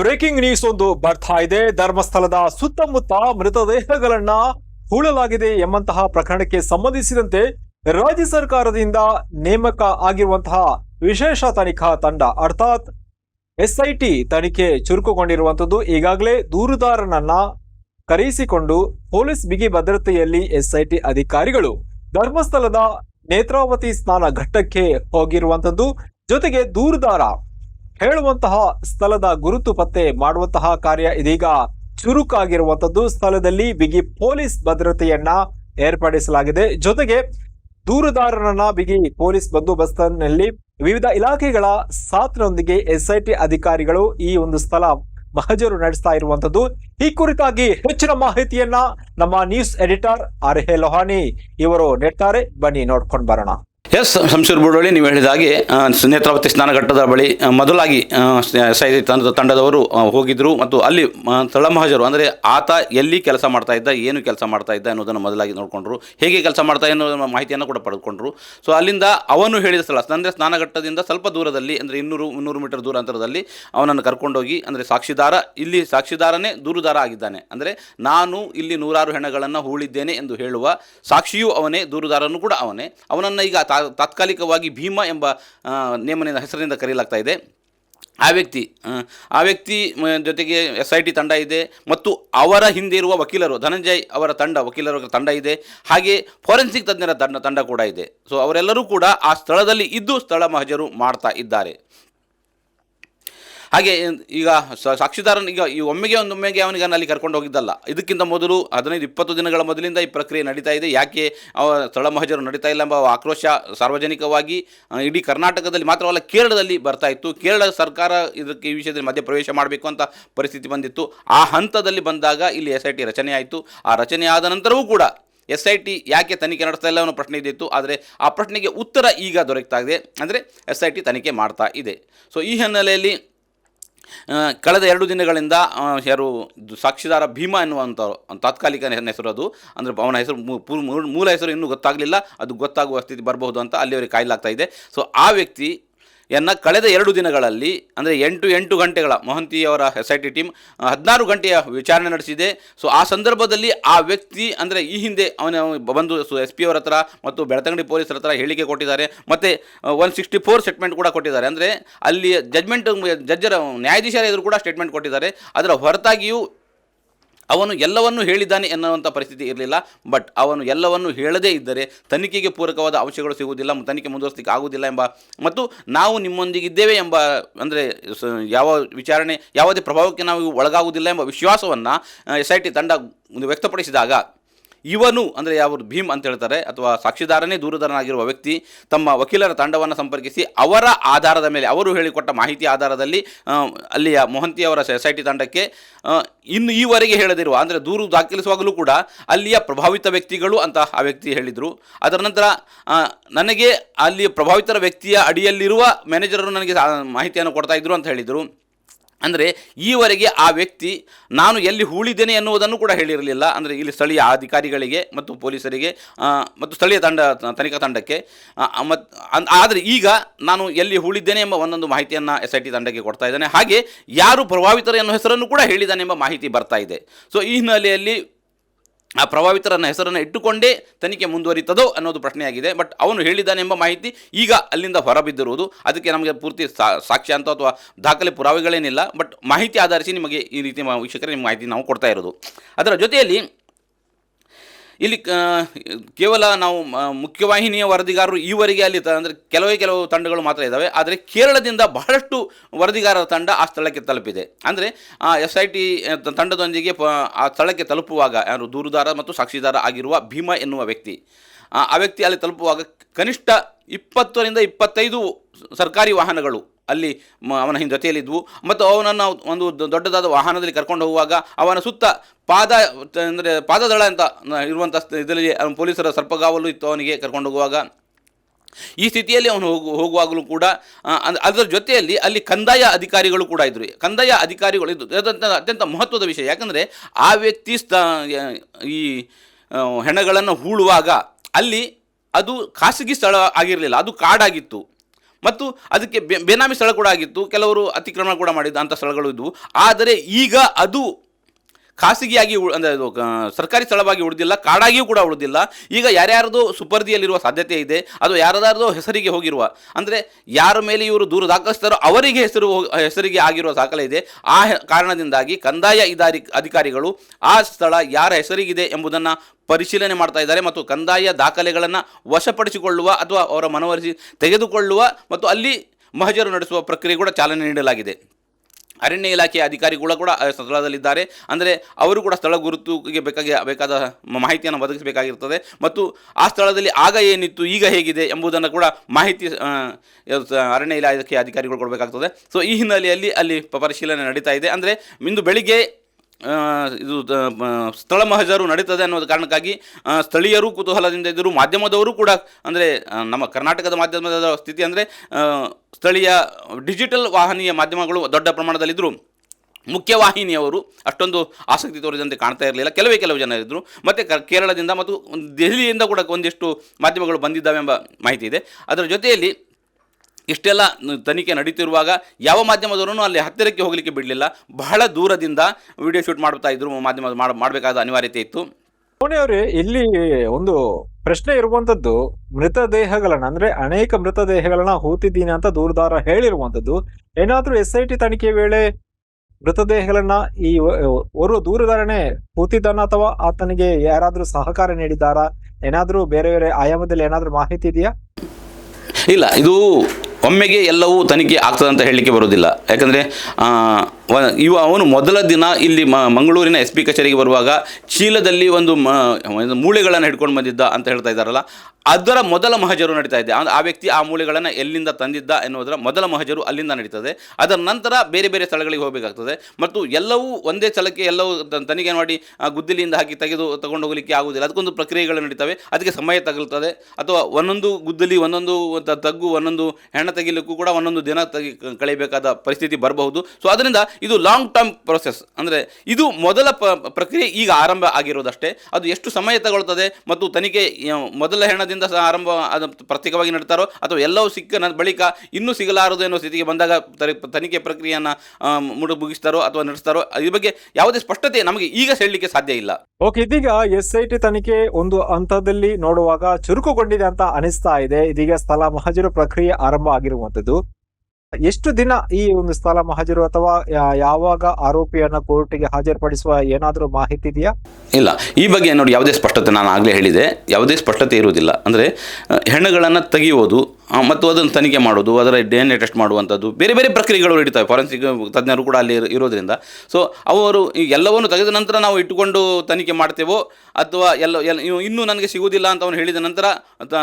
Breaking news ಒಂದು ಬರ್ತಾ ಇದೆ. ಧರ್ಮಸ್ಥಳದ ಸುತ್ತಮುತ್ತ ಮೃತದೇಹಗಳನ್ನ ಹೂಳಲಾಗಿದೆ ಎಂಬಂತಹ ಪ್ರಕರಣಕ್ಕೆ ಸಂಬಂಧಿಸಿದಂತೆ ರಾಜ್ಯ ಸರ್ಕಾರದಿಂದ ನೇಮಕ ಆಗಿರುವಂತಹ ವಿಶೇಷ ತನಿಖಾ ತಂಡ, ಅರ್ಥಾತ್ ಎಸ್ಐಟಿ ತನಿಖೆ ಚುರುಕುಗೊಂಡಿರುವಂತದ್ದು ಈಗಾಗಲೇ ದೂರುದಾರನನ್ನ ಕರೆಯಿಸಿಕೊಂಡು ಪೊಲೀಸ್ ಬಿಗಿ ಭದ್ರತೆಯಲ್ಲಿ ಎಸ್ಐಟಿ ಅಧಿಕಾರಿಗಳು ಧರ್ಮಸ್ಥಳದ ನೇತ್ರಾವತಿ ಸ್ನಾನ ಘಟ್ಟಕ್ಕೆ ಹೋಗಿರುವಂತದ್ದು ಜೊತೆಗೆ ದೂರುದಾರ ಹೇಳುವಂತಹ ಸ್ಥಳದ ಗುರುತು ಪತ್ತೆ ಮಾಡುವಂತಹ ಕಾರ್ಯ ಇದೀಗ ಚುರುಕಾಗಿರುವಂತದ್ದು ಸ್ಥಳದಲ್ಲಿ ಬಿಗಿ ಪೊಲೀಸ್ ಭದ್ರತೆಯನ್ನ ಏರ್ಪಡಿಸಲಾಗಿದೆ. ಜೊತೆಗೆ ದೂರುದಾರರನ್ನ ಬಿಗಿ ಪೊಲೀಸ್ ಬಂದೋಬಸ್ತ್ನಲ್ಲಿ ವಿವಿಧ ಇಲಾಖೆಗಳ ಸಾಥ್ನೊಂದಿಗೆ ಎಸ್ಐಟಿ ಅಧಿಕಾರಿಗಳು ಈ ಒಂದು ಸ್ಥಳ ಮಹಜರು ನಡೆಸ್ತಾ ಇರುವಂತದ್ದು ಈ ಕುರಿತಾಗಿ ಹೆಚ್ಚಿನ ಮಾಹಿತಿಯನ್ನ ನಮ್ಮ ನ್ಯೂಸ್ ಎಡಿಟರ್ ಎ ಲೋಹಾನಿ ಇವರು ನೀಡ್ತಾರೆ. ಬನ್ನಿ ನೋಡ್ಕೊಂಡು ಬರೋಣ. ಎಸ್ ಶಂಶೂರ್ ಬುಡೋಳಿ ನೀವು ಹೇಳಿದ ಹಾಗೆ ನೇತ್ರಾವತಿ ಸ್ನಾನಘಟ್ಟದ ಬಳಿ ಮೊದಲಾಗಿ ತಂಡದ ತಂಡದವರು ಹೋಗಿದ್ದರು ಮತ್ತು ಅಲ್ಲಿ ತಳಮಹಾಜರು ಅಂದರೆ ಆತ ಎಲ್ಲಿ ಕೆಲಸ ಮಾಡ್ತಾ ಇದ್ದ, ಏನು ಕೆಲಸ ಮಾಡ್ತಾ ಇದ್ದ ಅನ್ನೋದನ್ನು ಮೊದಲಾಗಿ ನೋಡಿಕೊಂಡ್ರು. ಹೇಗೆ ಕೆಲಸ ಮಾಡ್ತಾ ಅನ್ನೋ ಮಾಹಿತಿಯನ್ನು ಕೂಡ ಪಡೆದುಕೊಂಡ್ರು. ಸೊ ಅಲ್ಲಿಂದ ಅವನು ಹೇಳಿದ ಸ್ಥಳ, ಅಂದರೆ ಸ್ನಾನಘಟ್ಟದಿಂದ ಸ್ವಲ್ಪ ದೂರದಲ್ಲಿ, ಅಂದರೆ ಇನ್ನೂರು, ಮುನ್ನೂರು ಮೀಟರ್ ದೂರ ಅಂತರದಲ್ಲಿ ಅವನನ್ನು ಕರ್ಕೊಂಡೋಗಿ, ಅಂದರೆ ಸಾಕ್ಷಿದಾರ, ಇಲ್ಲಿ ಸಾಕ್ಷಿದಾರನೇ ದೂರುದಾರ ಆಗಿದ್ದಾನೆ. ಅಂದರೆ ನಾನು ಇಲ್ಲಿ ನೂರಾರು ಹೆಣಗಳನ್ನು ಹೂಳಿದ್ದೇನೆ ಎಂದು ಹೇಳುವ ಸಾಕ್ಷಿಯೂ ಅವನೇ, ದೂರುದಾರನು ಕೂಡ ಅವನೇ. ಅವನನ್ನು ಈಗ ತಾತ್ಕಾಲಿಕವಾಗಿ ಭೀಮ ಎಂಬ ನೇಮನಿಂದ ಹೆಸರಿನಿಂದ ಕರೆಯಲಾಗ್ತಾ ಇದೆ. ಆ ವ್ಯಕ್ತಿ ಆ, ವ್ಯಕ್ತಿ ಜೊತೆಗೆ ಎಸ್ ಐ ಟಿ ತಂಡ ಇದೆ ಮತ್ತು ಅವರ ಹಿಂದೆ ಇರುವ ವಕೀಲರು ಧನಂಜಯ್ ಅವರ ತಂಡ ವಕೀಲರ ತಂಡ ಇದೆ. ಹಾಗೆ ಫೋರೆನ್ಸಿಕ್ ತಜ್ಞರ ತಂಡ ತಂಡ ಕೂಡ ಇದೆ. ಸೊ ಅವರೆಲ್ಲರೂ ಕೂಡ ಆ ಸ್ಥಳದಲ್ಲಿ ಇದ್ದು ಸ್ಥಳ ಮಹಜರು ಮಾಡ್ತಾ ಇದ್ದಾರೆ. ಹಾಗೆ ಈಗ ಸಾಕ್ಷಿದಾರನ ಈಗ ಈ ಒಮ್ಮೆಗೆ ಒಂದು ಒಮ್ಮೆಗೆ ಅವನಿಗೆ ಅಲ್ಲಿ ಕರ್ಕೊಂಡು ಹೋಗಿದ್ದಲ್ಲ. ಇದಕ್ಕಿಂತ ಮೊದಲು ಹದಿನೈದು, ಇಪ್ಪತ್ತು ದಿನಗಳ ಮೊದಲಿಂದ ಈ ಪ್ರಕ್ರಿಯೆ ನಡೀತಾ ಇದೆ. ಯಾಕೆ ಸ್ಥಳ ಮಹಜರು ನಡೀತಾ ಇಲ್ಲ ಎಂಬ ಆಕ್ರೋಶ ಸಾರ್ವಜನಿಕವಾಗಿ ಇಡೀ ಕರ್ನಾಟಕದಲ್ಲಿ ಮಾತ್ರವಲ್ಲ ಕೇರಳದಲ್ಲಿ ಬರ್ತಾ ಇತ್ತು. ಕೇರಳ ಸರ್ಕಾರ ಇದಕ್ಕೆ ಈ ವಿಷಯದಲ್ಲಿ ಮಧ್ಯಪ್ರವೇಶ ಮಾಡಬೇಕು ಅಂತ ಪರಿಸ್ಥಿತಿ ಬಂದಿತ್ತು. ಆ ಹಂತದಲ್ಲಿ ಬಂದಾಗ ಇಲ್ಲಿ ಎಸ್ ಐ ಟಿ ರಚನೆ ಆಯಿತು. ಆ ರಚನೆ ಆದ ನಂತರವೂ ಕೂಡ ಎಸ್ ಐ ಟಿ ಯಾಕೆ ತನಿಖೆ ನಡೆಸ್ತಾ ಇಲ್ಲ ಅನ್ನೋ ಪ್ರಶ್ನೆ ಇದ್ದಿತ್ತು. ಆದರೆ ಆ ಪ್ರಶ್ನೆಗೆ ಉತ್ತರ ಈಗ ದೊರಕ್ತಾ ಇದೆ. ಅಂದರೆ ಎಸ್ ಐ ಟಿ ತನಿಖೆ ಮಾಡ್ತಾ ಇದೆ. ಸೊ ಈ ಹಿನ್ನೆಲೆಯಲ್ಲಿ ಕಳೆದ ಎರಡು ದಿನಗಳಿಂದ ಯಾರು ಸಾಕ್ಷಿದಾರ ಭೀಮಾ ಎನ್ನುವಂಥ ತಾತ್ಕಾಲಿಕ ಹೆಸರು ಅದು. ಅಂದರೆ ಅವನ ಹೆಸರು ಮೂಲ ಹೆಸರು ಇನ್ನೂ ಗೊತ್ತಾಗಲಿಲ್ಲ. ಅದು ಗೊತ್ತಾಗುವ ಸ್ಥಿತಿ ಬರಬಹುದು ಅಂತ ಅಲ್ಲಿವರೆಗೆ ಕಾಯಲಾಗ್ತಾ ಇದೆ. ಸೊ ಆ ವ್ಯಕ್ತಿ ಎನ್ನ ಕಳೆದ ಎರಡು ದಿನಗಳಲ್ಲಿ, ಅಂದರೆ ಎಂಟು ಎಂಟು ಗಂಟೆಗಳ ಮೊಹಂತಿಯವರ ಎಸ್ ಐ ಟಿ ಟೀಮ್ ಹದಿನಾರು ಗಂಟೆಯ ವಿಚಾರಣೆ ನಡೆಸಿದೆ. ಸೊ ಆ ಸಂದರ್ಭದಲ್ಲಿ ಆ ವ್ಯಕ್ತಿ, ಅಂದರೆ ಈ ಹಿಂದೆ ಅವನ ಬಂದು ಎಸ್ ಪಿ ಅವರ ಹತ್ರ ಮತ್ತು ಬೆಳತಂಗಡಿ ಪೊಲೀಸರ ಹತ್ರ ಹೇಳಿಕೆ ಕೊಟ್ಟಿದ್ದಾರೆ. ಮತ್ತು ಒನ್ ಸಿಕ್ಸ್ಟಿ ಫೋರ್ ಸ್ಟೇಟ್ಮೆಂಟ್ ಕೂಡ ಕೊಟ್ಟಿದ್ದಾರೆ. ಅಂದರೆ ಅಲ್ಲಿ ಜಜ್ಮೆಂಟ್ ಜಡ್ಜರ, ನ್ಯಾಯಾಧೀಶರ ಎದುರು ಕೂಡ ಸ್ಟೇಟ್ಮೆಂಟ್ ಕೊಟ್ಟಿದ್ದಾರೆ. ಅದರ ಹೊರತಾಗಿಯೂ ಅವನು ಎಲ್ಲವನ್ನೂ ಹೇಳಿದ್ದಾನೆ ಎನ್ನುವಂಥ ಪರಿಸ್ಥಿತಿ ಇರಲಿಲ್ಲ ಬಟ್ ಅವನು ಎಲ್ಲವನ್ನು ಹೇಳದೇ ಇದ್ದರೆ ತನಿಖೆಗೆ ಪೂರಕವಾದ ಅಂಶಗಳು ಸಿಗುವುದಿಲ್ಲ, ತನಿಖೆ ಮುಂದುವರಿಸಲಿಕ್ಕೆ ಆಗುವುದಿಲ್ಲ ಎಂಬ, ಮತ್ತು ನಾವು ನಿಮ್ಮೊಂದಿಗಿದ್ದೇವೆ ಎಂಬ, ಅಂದರೆ ಯಾವ ವಿಚಾರಣೆ, ಯಾವುದೇ ಪ್ರಭಾವಕ್ಕೆ ನಾವು ಒಳಗಾಗುವುದಿಲ್ಲ ಎಂಬ ವಿಶ್ವಾಸವನ್ನು ಎಸ್ ಐ ಟಿ ತಂಡ ವ್ಯಕ್ತಪಡಿಸಿದಾಗ ಇವನು ಅಂದರೆ ಯಾವ ಭೀಮ್ ಅಂತ ಹೇಳ್ತಾರೆ. ಅಥವಾ ಸಾಕ್ಷಿದಾರನೇ ದೂರುದಾರನಾಗಿರುವ ವ್ಯಕ್ತಿ ತಮ್ಮ ವಕೀಲರ ತಂಡವನ್ನು ಸಂಪರ್ಕಿಸಿ ಅವರ ಆಧಾರದ ಮೇಲೆ, ಅವರು ಹೇಳಿಕೊಟ್ಟ ಮಾಹಿತಿ ಆಧಾರದಲ್ಲಿ ಅಲ್ಲಿಯ ಮೊಹಂತಿಯವರ ಸೊಸೈಟಿ ಐ ಟಿ ತಂಡಕ್ಕೆ ಇನ್ನು ಈವರೆಗೆ ಹೇಳದಿರುವ, ಅಂದರೆ ದೂರು ದಾಖಲಿಸುವಾಗಲೂ ಕೂಡ ಅಲ್ಲಿಯ ಪ್ರಭಾವಿತ ವ್ಯಕ್ತಿಗಳು ಅಂತ ಆ ವ್ಯಕ್ತಿ ಹೇಳಿದರು. ಅದರ ನಂತರ ನನಗೆ ಅಲ್ಲಿ ಪ್ರಭಾವಿತರ ವ್ಯಕ್ತಿಯ ಅಡಿಯಲ್ಲಿರುವ ಮ್ಯಾನೇಜರರು ನನಗೆ ಮಾಹಿತಿಯನ್ನು ಕೊಡ್ತಾ ಇದ್ದರು ಅಂತ ಹೇಳಿದರು. ಅಂದರೆ ಈವರೆಗೆ ಆ ವ್ಯಕ್ತಿ ನಾನು ಎಲ್ಲಿ ಹೂಳಿದ್ದೇನೆ ಎನ್ನುವುದನ್ನು ಕೂಡ ಹೇಳಿರಲಿಲ್ಲ. ಅಂದರೆ ಇಲ್ಲಿ ಸ್ಥಳೀಯ ಅಧಿಕಾರಿಗಳಿಗೆ ಮತ್ತು ಪೊಲೀಸರಿಗೆ ಮತ್ತು ಸ್ಥಳೀಯ ತಂಡ, ತನಿಖಾ ತಂಡಕ್ಕೆ ಮತ್ತು ಆದರೆ ಈಗ ನಾನು ಎಲ್ಲಿ ಹೂಳಿದ್ದೇನೆ ಎಂಬ ಒಂದೊಂದು ಮಾಹಿತಿಯನ್ನು ಎಸ್ ಐ ಟಿ ತಂಡಕ್ಕೆ ಕೊಡ್ತಾ ಇದ್ದಾನೆ. ಹಾಗೆ ಯಾರು ಪ್ರಭಾವಿತರು ಎನ್ನುವ ಹೆಸರನ್ನು ಕೂಡ ಹೇಳಿದ್ದಾನೆ ಎಂಬ ಮಾಹಿತಿ ಬರ್ತಾ ಇದೆ. ಸೊ ಈ ಹಿನ್ನೆಲೆಯಲ್ಲಿ ಆ ಪ್ರಭಾವಿತರನ್ನ ಹೆಸರನ್ನು ಇಟ್ಟುಕೊಂಡೇ ತನಿಖೆ ಮುಂದುವರಿತದೋ ಅನ್ನೋದು ಪ್ರಶ್ನೆಯಾಗಿದೆ. ಬಟ್ ಅವನು ಹೇಳಿದ್ದಾನೆ ಎಂಬ ಮಾಹಿತಿ ಈಗ ಅಲ್ಲಿಂದ ಹೊರಬಿದ್ದಿರುವುದು. ಅದಕ್ಕೆ ನಮಗೆ ಪೂರ್ತಿ ಸಾಕ್ಷ್ಯ ಅಂತ ಅಥವಾ ದಾಖಲೆ ಪುರಾವೆಗಳೇನಿಲ್ಲ. ಬಟ್ ಮಾಹಿತಿ ಆಧರಿಸಿ ನಿಮಗೆ ಈ ರೀತಿ ವೀಕ್ಷಕರೇ ನಿಮ್ಮ ಮಾಹಿತಿ ನಾವು ಕೊಡ್ತಾ ಇರೋದು. ಅದರ ಜೊತೆಯಲ್ಲಿ ಇಲ್ಲಿ ಕೇವಲ ನಾವು ಮುಖ್ಯವಾಹಿನಿಯ ವರದಿಗಾರರು ಈವರೆಗೆ ಅಲ್ಲಿ ಅಂದರೆ ಕೆಲವೇ ಕೆಲವು ತಂಡಗಳು ಮಾತ್ರ ಇದ್ದಾವೆ. ಆದರೆ ಕೇರಳದಿಂದ ಬಹಳಷ್ಟು ವರದಿಗಾರರ ತಂಡ ಆ ಸ್ಥಳಕ್ಕೆ ತಲುಪಿದೆ. ಅಂದರೆ, ಆ, ಎಸ್ ಐ ಟಿ ತಂಡದೊಂದಿಗೆ ಆ ಸ್ಥಳಕ್ಕೆ ತಲುಪುವಾಗ ಯಾರು ದೂರುದಾರ ಮತ್ತು ಸಾಕ್ಷಿದಾರ ಆಗಿರುವ ಭೀಮ ಎನ್ನುವ ವ್ಯಕ್ತಿ ಆ ವ್ಯಕ್ತಿ ಅಲ್ಲಿ ತಲುಪುವಾಗ ಕನಿಷ್ಠ ಇಪ್ಪತ್ತರಿಂದ ಇಪ್ಪತ್ತೈದು ಸರ್ಕಾರಿ ವಾಹನಗಳು ಅಲ್ಲಿ ಅವನ ಹಿಂದೆ ಜೊತೆಯಲ್ಲಿದ್ವು. ಮತ್ತು ಅವನನ್ನು ಒಂದು ದೊಡ್ಡದಾದ ವಾಹನದಲ್ಲಿ ಕರ್ಕೊಂಡು ಹೋಗುವಾಗ ಅವನ ಸುತ್ತ ಪಾದ, ಅಂದರೆ ಪಾದದಳ ಅಂತ ಇರುವಂಥ ಇದರಲ್ಲಿ ಅವನ ಪೊಲೀಸರ ಸರ್ಪಗಾವಲು ಇತ್ತು ಅವನಿಗೆ ಕರ್ಕೊಂಡು ಹೋಗುವಾಗ. ಈ ಸ್ಥಿತಿಯಲ್ಲಿ ಅವನು ಹೋಗು, ಹೋಗುವಾಗಲೂ ಕೂಡ ಅದರ ಜೊತೆಯಲ್ಲಿ ಅಲ್ಲಿ ಕಂದಾಯ ಅಧಿಕಾರಿಗಳು ಕೂಡ ಇದ್ದರು ಕಂದಾಯ ಅಧಿಕಾರಿಗಳು ಇದ್ದು ಅತ್ಯಂತ ಮಹತ್ವದ ವಿಷಯ. ಯಾಕಂದರೆ ಆ ವ್ಯಕ್ತಿ ಸ್ಥ, ಈ ಹೆಣಗಳನ್ನು ಹೂಳುವಾಗ ಅಲ್ಲಿ ಅದು ಖಾಸಗಿ ಸ್ಥಳ ಆಗಿರಲಿಲ್ಲ, ಅದು ಕಾಡಾಗಿತ್ತು. ಮತ್ತು ಅದಕ್ಕೆ ಬೇನಾಮಿ ಸ್ಥಳ ಕೂಡ ಆಗಿತ್ತು, ಕೆಲವರು ಅತಿಕ್ರಮಣ ಕೂಡ ಮಾಡಿದ್ದ ಅಂಥ ಸ್ಥಳಗಳು ಇದ್ದವು ಆದರೆ ಈಗ ಅದು ಖಾಸಗಿಯಾಗಿ ಅಂದರೆ ಅದು ಸರ್ಕಾರಿ ಸ್ಥಳವಾಗಿ ಉಳಿದಿಲ್ಲ, ಕಾಡಾಗಿಯೂ ಕೂಡ ಉಳಿದಿಲ್ಲ. ಈಗ ಯಾರ್ಯಾರದು ಸುಪರ್ದಿಯಲ್ಲಿರುವ ಸಾಧ್ಯತೆ ಇದೆ, ಅದು ಯಾರದಾರದೋ ಹೆಸರಿಗೆ ಹೋಗಿರುವ, ಅಂದರೆ ಯಾರ ಮೇಲೆ ಇವರು ದೂರು ದಾಖಲಿಸ್ತಾರೋ ಅವರಿಗೆ ಹೆಸರು ಹೆಸರಿಗೆ ಆಗಿರುವ ದಾಖಲೆ ಇದೆ. ಆ ಕಾರಣದಿಂದಾಗಿ ಕಂದಾಯ ಇದಾರಿ ಅಧಿಕಾರಿಗಳು ಆ ಸ್ಥಳ ಯಾರ ಹೆಸರಿಗಿದೆ ಎಂಬುದನ್ನು ಪರಿಶೀಲನೆ ಮಾಡ್ತಾ ಇದ್ದಾರೆ ಮತ್ತು ಕಂದಾಯ ದಾಖಲೆಗಳನ್ನು ವಶಪಡಿಸಿಕೊಳ್ಳುವ ಅಥವಾ ಅವರ ಮನವರಿಸಿ ತೆಗೆದುಕೊಳ್ಳುವ ಮತ್ತು ಅಲ್ಲಿ ಮಹಜರು ನಡೆಸುವ ಪ್ರಕ್ರಿಯೆ ಕೂಡ ಚಾಲನೆ ನೀಡಲಾಗಿದೆ. ಅರಣ್ಯ ಇಲಾಖೆಯ ಅಧಿಕಾರಿಗಳು ಕೂಡ ಸ್ಥಳದಲ್ಲಿದ್ದಾರೆ. ಅಂದರೆ ಅವರು ಕೂಡ ಸ್ಥಳ ಗುರುತಿಗೆ ಬೇಕಾಗಿ, ಬೇಕಾದ ಮಾಹಿತಿಯನ್ನು ಒದಗಿಸಬೇಕಾಗಿರ್ತದೆ. ಮತ್ತು ಆ ಸ್ಥಳದಲ್ಲಿ ಆಗ ಏನಿತ್ತು, ಈಗ ಹೇಗಿದೆ ಎಂಬುದನ್ನು ಕೂಡ ಮಾಹಿತಿ ಅರಣ್ಯ ಇಲಾಖೆಯ ಅಧಿಕಾರಿಗಳು ಕೊಡಬೇಕಾಗ್ತದೆ. ಸೊ ಈ ಹಿನ್ನೆಲೆಯಲ್ಲಿ ಅಲ್ಲಿ ಪರಿಶೀಲನೆ ನಡೀತಾ ಇದೆ. ಅಂದರೆ, ಇಂದು ಬೆಳಿಗ್ಗೆ ಇದು ಸ್ಥಳ ಮಹಜರು ನಡೀತದೆ ಅನ್ನೋದು ಕಾರಣಕ್ಕಾಗಿ ಸ್ಥಳೀಯರು ಕುತೂಹಲದಿಂದ ಇದ್ದರು. ಮಾಧ್ಯಮದವರು ಕೂಡ, ಅಂದರೆ ನಮ್ಮ ಕರ್ನಾಟಕದ ಮಾಧ್ಯಮದ ಸ್ಥಿತಿ ಅಂದರೆ ಸ್ಥಳೀಯ ಡಿಜಿಟಲ್ ವಾಹನೀಯ ಮಾಧ್ಯಮಗಳು ದೊಡ್ಡ ಪ್ರಮಾಣದಲ್ಲಿದ್ದರು. ಮುಖ್ಯವಾಹಿನಿಯವರು ಅಷ್ಟೊಂದು ಆಸಕ್ತಿ ತೋರಿದಂತೆ ಕಾಣ್ತಾ ಇರಲಿಲ್ಲ. ಕೆಲವೇ ಕೆಲವು ಜನ ಇದ್ದರು. ಮತ್ತು ಕ, ಕೇರಳದಿಂದ ಮತ್ತು ದೆಹಲಿಯಿಂದ ಕೂಡ ಒಂದಿಷ್ಟು ಮಾಧ್ಯಮಗಳು ಬಂದಿದ್ದಾವೆ ಎಂಬ ಮಾಹಿತಿ ಇದೆ. ಅದರ ಜೊತೆಯಲ್ಲಿ ಇಷ್ಟೆಲ್ಲ ತನಿಖೆ ನಡೀತಿರುವಾಗ ಯಾವ ಮಾಧ್ಯಮದವರೂ ಅಲ್ಲಿ ಹತ್ತಿರಕ್ಕೆ ಹೋಗಲಿಕ್ಕೆ ಬಿಡಲಿಲ್ಲ. ಬಹಳ ದೂರದಿಂದ ವಿಡಿಯೋ ಶೂಟ್ ಮಾಡ್ತಾ ಇದ್ರು. ಮಾಧ್ಯಮ ಮಾಡ ಮಾಡಬೇಕಾದ ಅನಿವಾರ್ಯತೆ ಇತ್ತು. ಅವರೇ ಇಲ್ಲಿ ಒಂದು ಪ್ರಶ್ನೆ ಇರುವಂತದ್ದು ಮೃತದೇಹಗಳನ್ನ ಅಂದ್ರೆ ಅನೇಕ ಮೃತದೇಹಗಳನ್ನ ಹೂತಿದ್ದೀನಿ ಅಂತ ದೂರದಾರ ಹೇಳಿರುವಂತದ್ದು. ಏನಾದ್ರೂ ಎಸ್ ಐ ಟಿ ತನಿಖೆ ವೇಳೆ ಮೃತದೇಹಗಳನ್ನ ಈ ಓರ್ವ ದೂರದಾರನೇ ಹೂತಿದ್ದಾನ ಅಥವಾ ಆತನಿಗೆ ಯಾರಾದ್ರೂ ಸಹಕಾರ ನೀಡಿದ್ದಾರಾ? ಏನಾದ್ರೂ ಬೇರೆ ಬೇರೆ ಆಯಾಮದಲ್ಲಿ ಏನಾದ್ರೂ ಮಾಹಿತಿ ಇದೆಯಾ? ಇಲ್ಲ ಇದು ಒಮ್ಮೆಗೆ ಎಲ್ಲವೂ ತನಿಖೆ ಆಗ್ತದೆ ಅಂತ ಹೇಳಲಿಕ್ಕೆ ಬರುವುದಿಲ್ಲ. ಯಾಕಂದರೆ ಇವ ಅವನು ಮೊದಲ ದಿನ ಇಲ್ಲಿ ಮಂಗಳೂರಿನ ಎಸ್ ಪಿ ಕಚೇರಿಗೆ ಬರುವಾಗ ಚೀಲದಲ್ಲಿ ಒಂದು ಮೂಳೆಗಳನ್ನು ಹಿಡ್ಕೊಂಡು ಬಂದಿದ್ದ ಅಂತ ಹೇಳ್ತಾ ಇದ್ದಾರಲ್ಲ ಅದರ ಮೊದಲ ಮಹಜರು ನಡೀತಾ ಇದೆ. ಆ- ವ್ಯಕ್ತಿ ಆ ಮೂಳೆಗಳನ್ನು ಎಲ್ಲಿಂದ ತಂದಿದ್ದ ಎನ್ನುವುದರ ಮೊದಲ ಮಹಜರು ಅಲ್ಲಿಂದ ನಡೀತದೆ. ಅದರ ನಂತರ ಬೇರೆ ಬೇರೆ ಸ್ಥಳಗಳಿಗೆ ಹೋಗಬೇಕಾಗ್ತದೆ. ಮತ್ತು ಎಲ್ಲವೂ ಒಂದೇ ಸ್ಥಳಕ್ಕೆ ಎಲ್ಲವೂ ತನಿಖೆ ಮಾಡಿ ಗುದ್ದಲಿಯಿಂದ ಹಾಕಿ ತೆಗೆದು ತಗೊಂಡು ಹೋಗಲಿಕ್ಕೆ ಆಗುವುದಿಲ್ಲ. ಅದಕ್ಕೊಂದು ಪ್ರಕ್ರಿಯೆಗಳು ನಡೀತವೆ. ಅದಕ್ಕೆ ಸಮಯ ತಗಲುತ್ತದೆ. ಅಥವಾ ಒಂದೊಂದು ಗುದ್ದಲಿ, ಒಂದೊಂದು ತಗ್ಗು, ಒಂದೊಂದು ಹೆಣ್ಣ ತೆಗಿಲಿಕ್ಕೂ ಕೂಡ ಒಂದೊಂದು ದಿನ ತೆಗಿ ಕಳೆಯಬೇಕಾದ ಪರಿಸ್ಥಿತಿ ಬರಬಹುದು. ಸೊ, ಅದರಿಂದ ಇದು ಲಾಂಗ್ ಟರ್ಮ್ ಪ್ರೊಸೆಸ್ ಅಂದರೆ ಇದು ಮೊದಲ ಪ್ರಕ್ರಿಯೆ ಈಗ ಆರಂಭ ಆಗಿರೋದಷ್ಟೇ. ಅದು ಎಷ್ಟು ಸಮಯ ತಗೊಳ್ತದೆ ಮತ್ತು ತನಿಖೆ ಮೊದಲ ಹೆಣದಿಂದ ಸಹ ಆರಂಭ, ಅದು ಪ್ರತ್ಯೇಕವಾಗಿ ನಡೀತಾರೋ ಅಥವಾ ಎಲ್ಲವೂ ಸಿಕ್ಕ ಬಳಿಕ ಇನ್ನೂ ಸಿಗಲಾರದು ಎನ್ನುವ ಸ್ಥಿತಿಗೆ ಬಂದಾಗ ತನಿಖೆ ಪ್ರಕ್ರಿಯೆಯನ್ನು ಮುಡು, ಮುಗಿಸ್ತಾರೋ ಅಥವಾ ನಡೆಸ್ತಾರೋ ಈ ಬಗ್ಗೆ ಯಾವುದೇ ಸ್ಪಷ್ಟತೆ ನಮಗೆ ಈಗ ಹೇಳಲಿಕ್ಕೆ ಸಾಧ್ಯ ಇಲ್ಲ. ಓಕೆ, ಇದೀಗ ಎಸ್ ಐ ಟಿ ತನಿಖೆ ಒಂದು ಹಂತದಲ್ಲಿ ನೋಡುವಾಗ ಚುರುಕುಗೊಂಡಿದೆ ಅಂತ ಅನಿಸ್ತಾ ಇದೆ. ಇದೀಗ ಸ್ಥಳ ಮಹಜರು ಪ್ರಕ್ರಿಯೆ ಆರಂಭ ಆಗಿರುವಂತದ್ದು ಎಷ್ಟು ದಿನ ಈ ಒಂದು ಸ್ಥಳ ಮಹಜರು ಅಥವಾ ಯಾವಾಗ ಆರೋಪಿಯನ್ನ ಕೋರ್ಟ್ಗೆ ಹಾಜರುಪಡಿಸುವ ಏನಾದರೂ ಮಾಹಿತಿ ಇದೆಯಾ? ಇಲ್ಲ. ಈ ಬಗ್ಗೆ ನೋಡಿ ಯಾವುದೇ ಸ್ಪಷ್ಟತೆ ನಾನು ಆಗಲೇ ಹೇಳಿದೆ. ಯಾವುದೇ ಸ್ಪಷ್ಟತೆ ಇರುವುದಿಲ್ಲ. ಅಂದರೆ ಹೆಣ್ಣುಗಳನ್ನು ತೆಗೆಯುವುದು ಮತ್ತು ಅದನ್ನು ತನಿಖೆ ಮಾಡೋದು, ಅದರ ಡಿ ಎನ್ ಎ ಟೆಸ್ಟ್ ಮಾಡುವಂಥದ್ದು, ಬೇರೆ ಬೇರೆ ಪ್ರಕ್ರಿಯೆಗಳು ನಡೀತವೆ. ಫಾರೆನ್ಸಿಕ್ ತಜ್ಞರು ಕೂಡ ಅಲ್ಲಿ ಇರೋದರಿಂದ. ಸೊ ಅವರು ಈ ಎಲ್ಲವನ್ನು ತೆಗೆದ ನಂತರ ನಾವು ಇಟ್ಟುಕೊಂಡು ತನಿಖೆ ಮಾಡ್ತೇವೋ, ಅಥವಾ ಎಲ್ಲ ಎಲ್ಲ ಇನ್ನೂ ನನಗೆ ಸಿಗುವುದಿಲ್ಲ ಅಂತ ಅವನು ಹೇಳಿದ ನಂತರ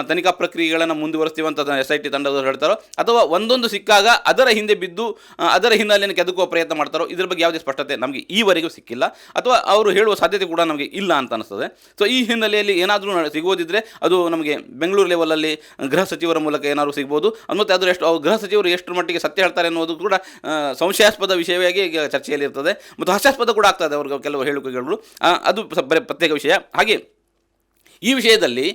ತನಿಖಾ ಪ್ರಕ್ರಿಯೆಗಳನ್ನು ಮುಂದುವರಿಸ್ತೀವಿ ಅಂತ ಎಸ್ ಐ ಟಿ ತಂಡದವರು ಹೇಳ್ತಾರೋ, ಅಥವಾ ಒಂದೊಂದು ಸಿಕ್ಕಾಗ ಅದರ ಹಿಂದೆ ಬಿದ್ದು ಅದರ ಹಿನ್ನೆಲೆಯನ್ನು ಕೆದಕುವ ಪ್ರಯತ್ನ ಮಾಡ್ತಾರೋ, ಇದ್ರ ಬಗ್ಗೆ ಯಾವುದೇ ಸ್ಪಷ್ಟತೆ ನಮಗೆ ಈವರೆಗೂ ಸಿಕ್ಕಿಲ್ಲ. ಅಥವಾ ಅವರು ಹೇಳುವ ಸಾಧ್ಯತೆ ಕೂಡ ನಮಗೆ ಇಲ್ಲ ಅಂತ ಅನಿಸ್ತದೆ. ಸೊ ಈ ಹಿನ್ನೆಲೆಯಲ್ಲಿ ಏನಾದರೂ ಸಿಗೋದಿದ್ರೆ ಅದು ನಮಗೆ ಬೆಂಗಳೂರು ಲೆವೆಲಲ್ಲಿ ಗೃಹ ಸಚಿವರ ಮೂಲಕ ಏನಾದರೂ ಸಿಗ್ಬೋದು. ಮತ್ತು ಅದು ಎಷ್ಟು ಗೃಹ ಸಚಿವರು ಎಷ್ಟು ಮಟ್ಟಿಗೆ ಸತ್ಯ ಹೇಳ್ತಾರೆ ಅನ್ನೋದು ಕೂಡ ಸಂಶಯಾಸ್ಪದ ವಿಷಯವಾಗಿ ಈಗ ಚರ್ಚೆಯಲ್ಲಿ ಇರ್ತದೆ. ಮತ್ತು ಹಾಸ್ಯಾಸ್ಪದ ಕೂಡ ಆಗ್ತದೆ ಅವ್ರಿಗೆ ಕೆಲವು ಹೇಳಿಕೆಗಳು ಅದು ಪ್ರತ್ಯೇಕ ವಿಷಯ. ಹಾಗೆ ಈ ವಿಷಯದಲ್ಲಿ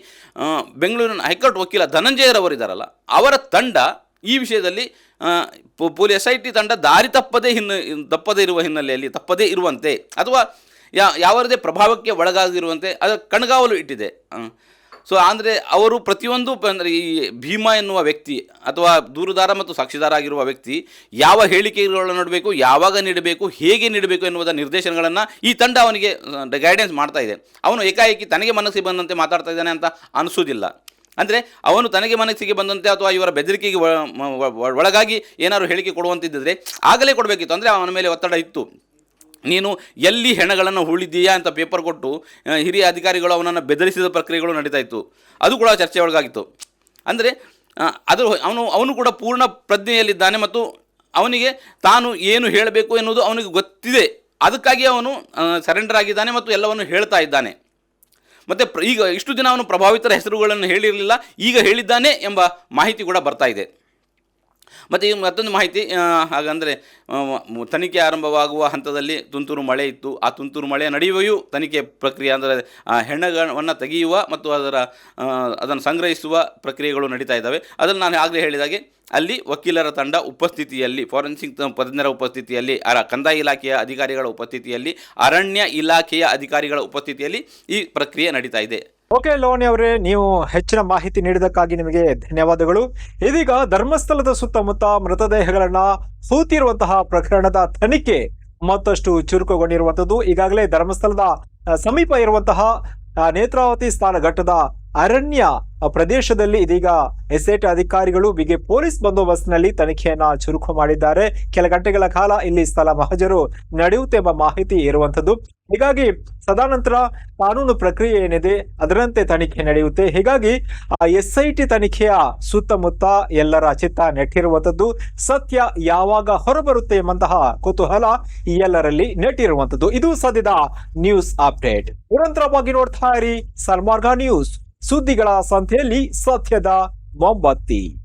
ಬೆಂಗಳೂರಿನ ಹೈಕೋರ್ಟ್ ವಕೀಲ ಧನಂಜಯರವರಿದ್ದಾರಲ್ಲ ಅವರ ತಂಡ ಈ ವಿಷಯದಲ್ಲಿ ಪೊಲೀಸ್ ಎಸ್ ಐ ಟಿ ತಂಡ ದಾರಿ ತಪ್ಪದೇ ಹಿನ್ನೆ, ತಪ್ಪದೇ ಇರುವ ಹಿನ್ನೆಲೆಯಲ್ಲಿ, ತಪ್ಪದೇ ಇರುವಂತೆ, ಅಥವಾ ಯಾ, ಯಾವರದೇ ಪ್ರಭಾವಕ್ಕೆ ಒಳಗಾಗಿರುವಂತೆ, ಅದು ಕಣ್ಗಾವಲು ಇಟ್ಟಿದೆ. ಸೊ ಅಂದರೆ ಅವರು ಪ್ರತಿಯೊಂದು ಅಂದರೆ ಈ ಭೀಮಾ ಎನ್ನುವ ವ್ಯಕ್ತಿ ಅಥವಾ ದೂರುದಾರ ಮತ್ತು ಸಾಕ್ಷಿದಾರ ಆಗಿರುವ ವ್ಯಕ್ತಿ ಯಾವ ಹೇಳಿಕೆಗಳನ್ನು ನೀಡಬೇಕು, ಯಾವಾಗ ನೀಡಬೇಕು, ಹೇಗೆ ನೀಡಬೇಕು ಎನ್ನುವುದರ ನಿರ್ದೇಶನಗಳನ್ನು ಈ ತಂಡ ಅವನಿಗೆ ಗೈಡೆನ್ಸ್ ಮಾಡ್ತಾ ಇದೆ. ಅವನು ಏಕಾಏಕಿ ತನಗೆ ಮನಸ್ಸಿಗೆ ಬಂದಂತೆ ಮಾತಾಡ್ತಾ ಇದ್ದಾನೆ ಅಂತ ಅನಿಸೋದಿಲ್ಲ ಅಂದರೆ ಅವನು ತನಗೆ ಮನಸ್ಸಿಗೆ ಬಂದಂತೆ ಅಥವಾ ಇವರ ಬೆದರಿಕೆಗೆ ಒಳಗಾಗಿ ಏನಾದರೂ ಹೇಳಿಕೆ ಕೊಡುವಂತಿದ್ದರೆ ಆಗಲೇ ಕೊಡಬೇಕಿತ್ತು. ಅಂದರೆ ಅವನ ಮೇಲೆ ಒತ್ತಡ ಇತ್ತು. ನೀನು ಎಲ್ಲಿ ಹೆಣಗಳನ್ನು ಹೂಳಿದ್ದೀಯಾ ಅಂತ ಪೇಪರ್ ಕೊಟ್ಟು ಹಿರಿಯ ಅಧಿಕಾರಿಗಳು ಅವನನ್ನು ಬೆದರಿಸಿದ ಪ್ರಕ್ರಿಯೆಗಳು ನಡೀತಾ ಇತ್ತು. ಅದು ಕೂಡ ಚರ್ಚೆ ಒಳಗಾಗಿತ್ತು. ಅಂದರೆ ಅದು ಅವನು ಅವನು ಕೂಡ ಪೂರ್ಣ ಪ್ರಜ್ಞೆಯಲ್ಲಿದ್ದಾನೆ ಮತ್ತು ಅವನಿಗೆ ತಾನು ಏನು ಹೇಳಬೇಕು ಎನ್ನುವುದು ಅವನಿಗೆ ಗೊತ್ತಿದೆ. ಅದಕ್ಕಾಗಿ ಅವನು ಸರೆಂಡರ್ ಆಗಿದ್ದಾನೆ ಮತ್ತು ಎಲ್ಲವನ್ನು ಹೇಳ್ತಾ ಇದ್ದಾನೆ. ಮತ್ತು ಈಗ ಇಷ್ಟು ದಿನ ಅವನು ಪ್ರಭಾವಿತರ ಹೆಸರುಗಳನ್ನು ಹೇಳಿರಲಿಲ್ಲ, ಈಗ ಹೇಳಿದ್ದಾನೆ ಎಂಬ ಮಾಹಿತಿ ಕೂಡ ಬರ್ತಾ ಇದೆ. ಮತ್ತು ಈ ಮತ್ತೊಂದು ಮಾಹಿತಿ ಆ, ಹಾಗಂದರೆ ತನಿಖೆ ಆರಂಭವಾಗುವ ಹಂತದಲ್ಲಿ ತುಂತುರು ಮಳೆ ಇತ್ತು. ಆ ತುಂತುರು ಮಳೆ ನಡೆಯುವೆಯೂ ತನಿಖೆ ಪ್ರಕ್ರಿಯೆ ಅಂದರೆ ಹೆಣ್ಣಗಳನ್ನು ತೆಗೆಯುವ ಮತ್ತು ಅದರ ಅದನ್ನು ಸಂಗ್ರಹಿಸುವ ಪ್ರಕ್ರಿಯೆಗಳು ನಡೀತಾ ಇದ್ದಾವೆ. ಅದನ್ನು ನಾನು ಆಗಲೇ ಹೇಳಿದಾಗೆ ಅಲ್ಲಿ ವಕೀಲರ ತಂಡ ಉಪಸ್ಥಿತಿಯಲ್ಲಿ ಫಾರೆನ್ಸಿಕ್ ತಜ್ಞರ ಉಪಸ್ಥಿತಿಯಲ್ಲಿ ಅರ ಕಂದಾಯ ಇಲಾಖೆಯ ಅಧಿಕಾರಿಗಳ ಉಪಸ್ಥಿತಿಯಲ್ಲಿ ಅರಣ್ಯ ಇಲಾಖೆಯ ಅಧಿಕಾರಿಗಳ ಉಪಸ್ಥಿತಿಯಲ್ಲಿ ಈ ಪ್ರಕ್ರಿಯೆ ನಡೀತಾ ಇದೆ. ಓಕೆ, ಲೋನಿ ಅವರೇ, ನೀವು ಹೆಚ್ಚಿನ ಮಾಹಿತಿ ನೀಡಿದಕ್ಕಾಗಿ ನಿಮಗೆ ಧನ್ಯವಾದಗಳು. ಇದೀಗ ಧರ್ಮಸ್ಥಳದ ಸುತ್ತಮುತ್ತ ಮೃತದೇಹಗಳನ್ನ ಹೂತಿರುವಂತಹ ಪ್ರಕರಣದ ತನಿಖೆ ಮತ್ತಷ್ಟು ಚುರುಕುಗೊಂಡಿರುವಂತದ್ದು ಈಗಾಗಲೇ ಧರ್ಮಸ್ಥಳದ ಸಮೀಪ ಇರುವಂತಹ ನೇತ್ರಾವತಿ ಸ್ಥಾನ ಘಟ್ಟದ ಅರಣ್ಯ ಪ್ರದೇಶದಲ್ಲಿ ಇದೀಗ ಎಸ್ಐಟಿ ಅಧಿಕಾರಿಗಳು, ಬಿಗಿ ಪೊಲೀಸ್ ಬಂದೋಬಸ್ತ್ನಲ್ಲಿ ತನಿಖೆಯನ್ನ ಚುರುಕು ಮಾಡಿದ್ದಾರೆ. ಕೆಲ ಗಂಟೆಗಳ ಕಾಲ ಇಲ್ಲಿ ಸ್ಥಳ ಮಹಜರು ನಡೆಯುತ್ತೆ ಎಂಬ ಮಾಹಿತಿ ಇರುವಂತದ್ದು ಹೀಗಾಗಿ ಸದಾನಂತರ ಕಾನೂನು ಪ್ರಕ್ರಿಯೆ ಏನಿದೆ, ಅದರಂತೆ ತನಿಖೆ ನಡೆಯುತ್ತೆ. ಹೀಗಾಗಿ ಎಸ್ ಐ ಟಿ ತನಿಖೆಯ ಸುತ್ತಮುತ್ತ ಎಲ್ಲರ ಚಿತ್ತ ನೆಟ್ಟಿರುವಂಥದ್ದು. ಸತ್ಯ ಯಾವಾಗ ಹೊರಬರುತ್ತೆ ಎಂಬಂತಹ ಕುತೂಹಲ ಎಲ್ಲರಲ್ಲಿ ನೆಟ್ಟಿರುವಂಥದ್ದು. ಇದು ಸದ್ಯದ ನ್ಯೂಸ್ ಅಪ್ಡೇಟ್. ನಿರಂತರವಾಗಿ ನೋಡ್ತಾ ಇರಿ ಸಲ್ಮಾರ್ಗ ನ್ಯೂಸ್. ಸುದ್ದಿಗಳ ಸಂತೆಯಲ್ಲಿ ಸತ್ಯದ ಮೊಂಬತ್ತಿ.